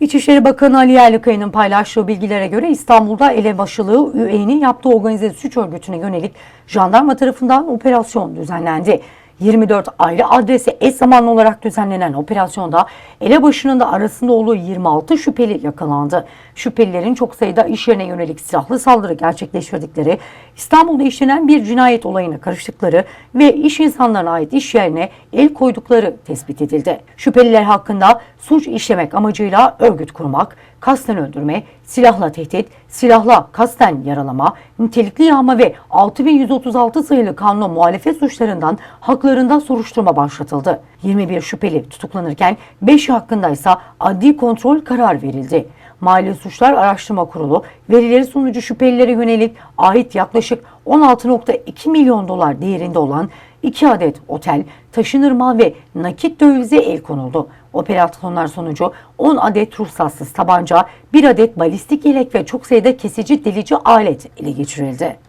İçişleri Bakanı Ali Yerlikaya'nın paylaştığı bilgilere göre İstanbul'da elebaşılığı üyenin yaptığı organize suç örgütüne yönelik jandarma tarafından operasyon düzenlendi. 24 ayrı adrese eş zamanlı olarak düzenlenen operasyonda elebaşının da arasında olduğu 26 şüpheli yakalandı. Şüphelilerin çok sayıda iş yerine yönelik silahlı saldırı gerçekleştirdikleri, İstanbul'da işlenen bir cinayet olayına karıştıkları ve iş insanlarına ait iş yerine el koydukları tespit edildi. Şüpheliler hakkında suç işlemek amacıyla örgüt kurmak, kasten öldürme, silahla tehdit, silahla kasten yaralama, nitelikli yağma ve 6136 sayılı kanuna muhalefet suçlarından haklarında soruşturma başlatıldı. 21 şüpheli tutuklanırken 5 hakkında ise adli kontrol karar verildi. Mali Suçlar Araştırma Kurulu verileri sonucu şüphelilere yönelik ait yaklaşık 16.2 milyon dolar değerinde olan 2 adet otel, taşınır mal ve nakit dövize el konuldu. Operasyonlar sonucu 10 adet ruhsatsız tabanca, 1 adet balistik yelek ve çok sayıda kesici delici alet ele geçirildi.